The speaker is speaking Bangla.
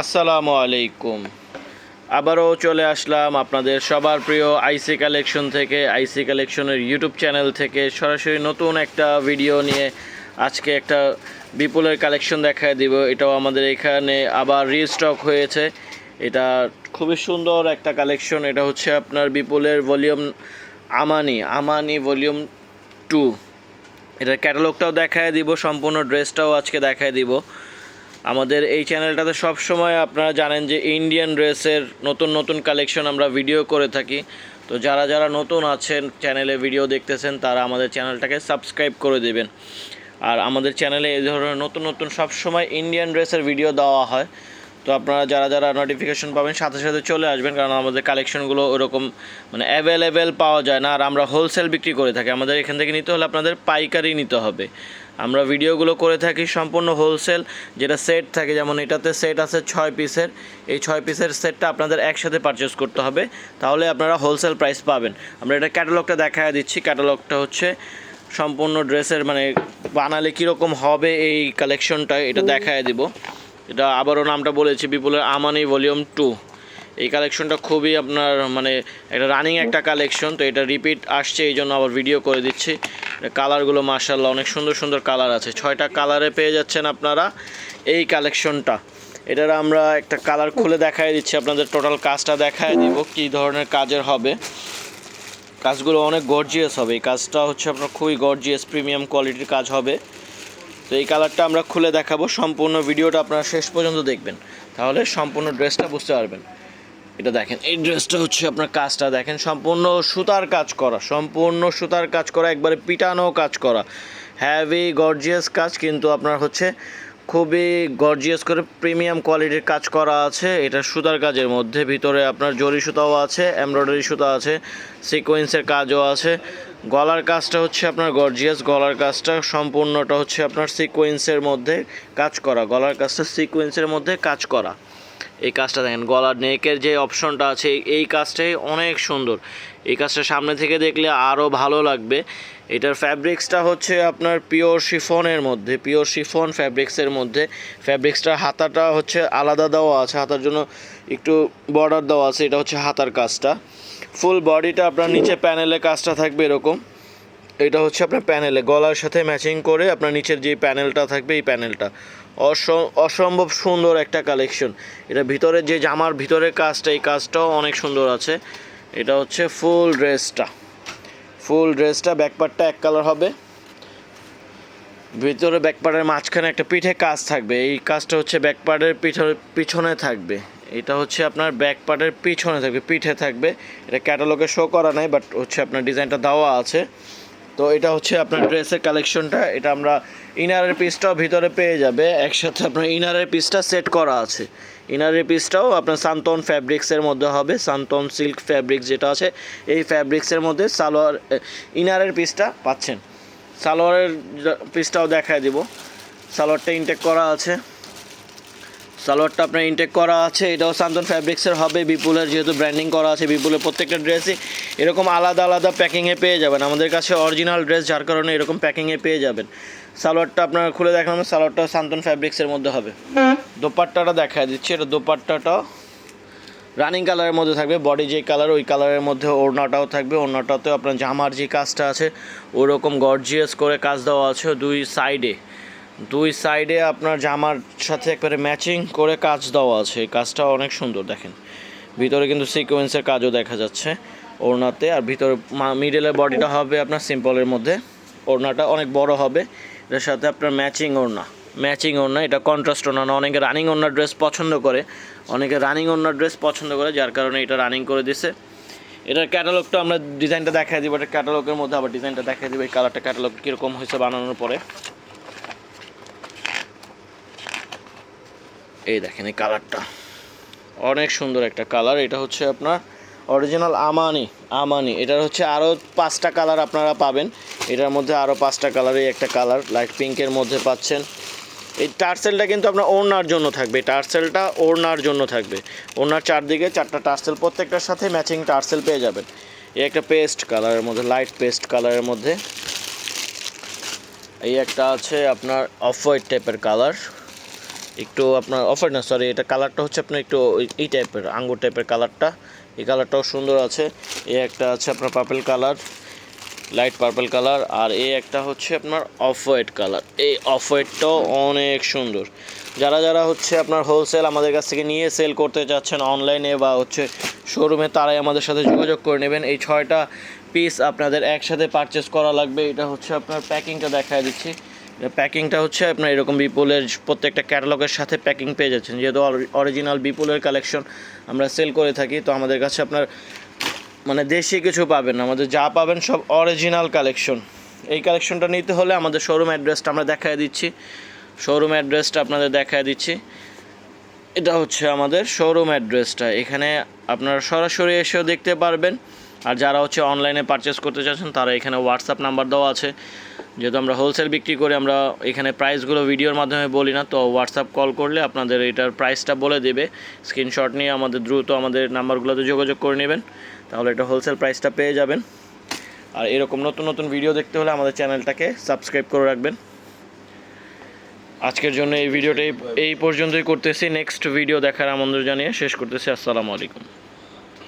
আসসালামু আলাইকুম। আবারও চলে আসলাম আপনাদের সবার প্রিয় আইসি কালেকশন থেকে আইসি কালেকশনের ইউটিউব চ্যানেল থেকে। সরাসরি নতুন একটা ভিডিও নিয়ে আজকে একটা বিপুলের কালেকশন দেখায় দিব। এটাও আমাদের এখানে আবার রিস্টক হয়েছে। এটা খুবই সুন্দর একটা কালেকশন এটা হচ্ছে আপনার বিপুলের volume Armani Armani volume two এটার ক্যাটালগটাও দেখায় দিব, সম্পূর্ণ ড্রেসটাও আজকে দেখায় দিব। আমাদের এই চ্যানেলটাতে সব সময় আপনারা জানেন যে ইন্ডিয়ান ড্রেসের নতুন নতুন কালেকশন আমরা ভিডিও করে থাকি। তো যারা যারা নতুন আছেন চ্যানেলে ভিডিও দেখতেছেন, তারা আমাদের চ্যানেলটাকে সাবস্ক্রাইব করে দেবেন। আর আমাদের চ্যানেলে এই ধরনের নতুন নতুন সব সময় ইন্ডিয়ান ড্রেসের ভিডিও দেওয়া হয়। তো আপনারা যারা যারা নোটিফিকেশন পাবেন, সাথে সাথে চলে আসবেন, কারণ আমাদের কালেকশনগুলো ওরকম মানে অ্যাভেলেবেল পাওয়া যায় না। আর আমরা হোলসেল বিক্রি করে থাকি। আমাদের এখান থেকে নিতে হলে আপনাদের পাইকারি নিতে হবে। আমরা ভিডিওগুলো করে থাকি সম্পূর্ণ হোলসেল যেটা সেট থাকে যেমন এটাতে সেট আছে ছয় পিসের এই ছয় পিসের সেটটা আপনাদের একসাথে পারচেস করতে হবে। তাহলে আপনারা হোলসেল প্রাইস পাবেন। আমরা এটা ক্যাটালগটা দেখায় দিচ্ছি। ক্যাটালগটা হচ্ছে সম্পূর্ণ ড্রেসের মানে বানালে কীরকম হবে এই কালেকশনটা এটা দেখায় দিব। এটা আবারও নামটা বলেছি বিপুলের আমানি ভলিউম টু এই কালেকশনটা খুবই আপনার মানে একটা রানিং একটা কালেকশন তো এটা রিপিট আসছে, এই জন্য আবার ভিডিও করে দিচ্ছি। কালারগুলো মার্শাল্লাহ অনেক সুন্দর সুন্দর কালার আছে। ছয়টা কালারে পেয়ে যাচ্ছেন আপনারা এই কালেকশনটা এটার আমরা একটা কালার খুলে দেখাই দিচ্ছি, আপনাদের টোটাল কাজটা দেখায় দিব কী ধরনের কাজের হবে। কাজগুলো অনেক গর্জিয়াস হবে। এই কাজটা হচ্ছে আপনার খুবই গর্জিয়াস প্রিমিয়াম কোয়ালিটির কাজ হবে। তো এই কালারটা আমরা খুলে দেখাবো, সম্পূর্ণ ভিডিওটা আপনারা শেষ পর্যন্ত দেখবেন। তাহলে সম্পূর্ণ ড্রেসটা বুঝতে পারবেন। এটা দেখেন, এই ড্রেসটা হচ্ছে আপনার কাজটা দেখেন, সম্পূর্ণ সুতার কাজ করা, সম্পূর্ণ সুতার কাজ করা, একবারে পিটানো কাজ করা। হ্যাভি গর্জিয়াস কাজ, কিন্তু আপনার হচ্ছে খুবই গর্জিয়াস করে প্রিমিয়াম কোয়ালিটির কাজ করা আছে। এটা সুতার কাজের মধ্যে, ভিতরে আপনার জরি সুতাও আছে এমব্রয়ডারি সুতা আছে সিকোয়েন্সের কাজও আছে। গলার কাজটা হচ্ছে আপনার গর্জিয়াস গলার কাজটা সম্পূর্ণটা হচ্ছে আপনার সিকোয়েন্সের মধ্যে কাজ করা, গলার কাজটা সিকোয়েন্সের মধ্যে কাজ করা। এই কাজটা দেখেন, গলার নেকের যে অপশনটা আছে, এই- কাজটাই অনেক সুন্দর। এই কাজটা সামনে থেকে দেখলে আরও ভালো লাগবে। এটার ফ্যাব্রিক্সটা হচ্ছে আপনার পিওর শিফনের মধ্যে পিওর শিফন ফ্যাব্রিক্সের মধ্যে। ফ্যাব্রিক্সটার হাতাটা হচ্ছে আলাদা দেওয়া আছে, হাতার জন্য একটু বর্ডার দেওয়া আছে, এটা হচ্ছে হাতার কাজটা। ফুল বডিটা আপনার নিচে প্যানেলে কাজটা থাকবে এরকম। এটা হচ্ছে আপনার প্যানেলে গলার সাথে ম্যাচিং করে আপনার নিচের যে প্যানেলটা থাকবে, এই প্যানেলটা অসম্ভব সুন্দর একটা কালেকশন এটা ভিতরে যে জামার ভিতরের কাজটা, এই কাজটাও অনেক সুন্দর আছে। এটা হচ্ছে ফুল ড্রেসটা। ফুল ড্রেসটা ব্যাকপার্টটা এক কালার হবে। ভিতরে ব্যাকপার্টের মাঝখানে একটা পিঠে কাজ থাকবে। এই কাজটা হচ্ছে ব্যাকপার্টের পিছনে পিছনে থাকবে। এটা হচ্ছে আপনার ব্যাকপার্টের পিছনে থাকবে, পিঠে থাকবে। এটা ক্যাটালগে শো করা নাই বাট হচ্ছে আপনার ডিজাইনটা দেওয়া আছে। তো এটা হচ্ছে আপনার ড্রেসের কালেকশনটা। এটা আমরা ইনারের পিসটাও ভিতরে পেয়ে যাবে। একসাথে আপনার ইনারের পিসটা সেট করা আছে। ইনারের পিসটাও আপনার সান্তন ফ্যাব্রিক্সের মধ্যে হবে। সান্তন সিল্ক ফ্যাব্রিক্স যেটা আছে, এই ফ্যাব্রিক্সের মধ্যে সালোয়ার ইনারের পিসটা পাচ্ছেন। সালোয়ারের পিসটাও দেখায় দিব। সালোয়ারটা ইনটেক করা আছে। সালোয়ারটা আপনার ইনটেক করা আছে এটাও সান্তন ফ্যাব্রিক্সের হবে বিপুলের যেহেতু ব্র্যান্ডিং করা আছে বিপুলের প্রত্যেকটা ড্রেসই এরকম আলাদা আলাদা প্যাকিংয়ে পেয়ে যাবেন। আমাদের কাছে অরিজিনাল ড্রেস যার কারণে এরকম প্যাকিংয়ে পেয়ে যাবেন। সালোয়ারটা আপনার খুলে দেখানো সালোয়ারটা সান্তন ফ্যাব্রিক্সের মধ্যে হবে। দোপাট্টাটা দেখা দিচ্ছি এটা দোপাট্টাটা রানিং কালারের মধ্যে থাকবে বডি যে কালার ওই কালারের মধ্যে ওড়নাটাও থাকবে ওড়নাটাতেও আপনার জামার যে কাজটা আছে ওরকম গর্জিয়াস করে কাজ দেওয়া আছে দুই সাইডে দুই সাইডে আপনার জামার সাথে একবারে ম্যাচিং করে কাজ দেওয়া আছে। এই কাজটা অনেক সুন্দর, দেখেন। ভিতরে কিন্তু সিকোয়েন্সের কাজও দেখা যাচ্ছে ওড়নাতে, আর ভিতরে মিডলের বডিটা হবে আপনার সিম্পলের মধ্যে। ওড়নাটা অনেক বড় হবে। এটার সাথে আপনার ম্যাচিং ওড়না। ম্যাচিং ওড়না, এটা কন্ট্রাস্ট ওড়না না। অনেকে রানিং ওড়না ড্রেস পছন্দ করে। অনেকে রানিং ওড়নার ড্রেস পছন্দ করে, যার কারণে এটা রানিং করে দিছে। এটার ক্যাটালগটা আমরা ডিজাইনটা দেখাই দিব। এটা ক্যাটালগের মধ্যে আবার ডিজাইনটা দেখাই দিব। এই কালারটা ক্যাটালগ কীরকম হয়েছে বানানোর পরে। এই দেখেন এই কালারটা। অনেক সুন্দর একটা কালার। এটা হচ্ছে আপনার অরিজিনাল আমানি আমানি এটার হচ্ছে আরও পাঁচটা কালার আপনারা পাবেন। এটার মধ্যে আরও পাঁচটা কালারই একটা কালার লাইট পিঙ্কের মধ্যে পাচ্ছেন। এই টার্সেলটা কিন্তু আপনার ওড়নার জন্য থাকবে। টার্সেলটা ওড়নার জন্য থাকবে। ওড়নার চারদিকে চারটা টার্সেল, প্রত্যেকটার সাথে ম্যাচিং টার্সেল পেয়ে যাবেন। এই একটা পেস্ট কালারের মধ্যে লাইট পেস্ট কালারের মধ্যে। এই একটা আছে আপনার অফ হোয়াইট টাইপের কালার। একটু আপনার অফার না সরি এটা কালারটা হচ্ছে আপনার একটু এই টাইপের আঙ্গুর টাইপের কালারটা এই কালারটাও সুন্দর আছে। এ একটা আছে আপনার purple colour light purple colour আর এই একটা হচ্ছে আপনার অফ হোয়াইট কালার এই অফ হোয়াইটটাও অনেক সুন্দর। যারা যারা হচ্ছে আপনার হোলসেল আমাদের কাছ থেকে নিয়ে সেল করতে চাচ্ছেন অনলাইনে বা হচ্ছে শোরুমে তারাই আমাদের সাথে যোগাযোগ করে নেবেন। এই ছয়টা পিস আপনাদের একসাথে পারচেস করা লাগবে। এটা হচ্ছে আপনার প্যাকিংটা দেখায় দিচ্ছি। প্যাকিংটা হচ্ছে আপনার এরকম বিপুলের প্রত্যেকটা ক্যাটালগের সাথে প্যাকিং পেয়ে যাচ্ছেন। যেহেতু অরিজিনাল বিপুলের কালেকশন আমরা সেল করে থাকি, তো আমাদের কাছে আপনার মানে দেশি কিছু পাবেন আমাদের যা পাবেন সব অরিজিনাল কালেকশন এই কালেকশনটা নিতে হলে আমাদের শোরুম অ্যাড্রেসটা আমরা দেখায় দিচ্ছি। শোরুম অ্যাড্রেসটা আপনাদের দেখায় দিচ্ছি। এটা হচ্ছে আমাদের শোরুম অ্যাড্রেসটা এখানে আপনারা সরাসরি এসেও দেখতে পারবেন। আর যারা হচ্ছে অনলাইনে পারচেস করতে চাচ্ছেন, তারা এখানে হোয়াটসঅ্যাপ নাম্বার দেওয়া আছে। যেহেতু আমরা হোলসেল বিক্রি করে, আমরা এখানে প্রাইসগুলো ভিডিওর মাধ্যমে বলি না, তো হোয়াটসঅ্যাপ কল করলে আপনাদের এটার প্রাইসটা বলে দেবে। স্ক্রিনশট নিয়ে আমাদের দ্রুত আমাদের নাম্বারগুলোতে যোগাযোগ করে নেবেন, তাহলে এটা হোলসেল প্রাইসটা পেয়ে যাবেন। আর এরকম নতুন নতুন ভিডিও দেখতে হলে আমাদের চ্যানেলটাকে সাবস্ক্রাইব করে রাখবেন। আজকের জন্য এই ভিডিওটা এই- এই পর্যন্তই করতেছি। নেক্সট ভিডিও দেখার আমন্ত্রণ জানিয়ে শেষ করতেছি। আসসালামু আলাইকুম।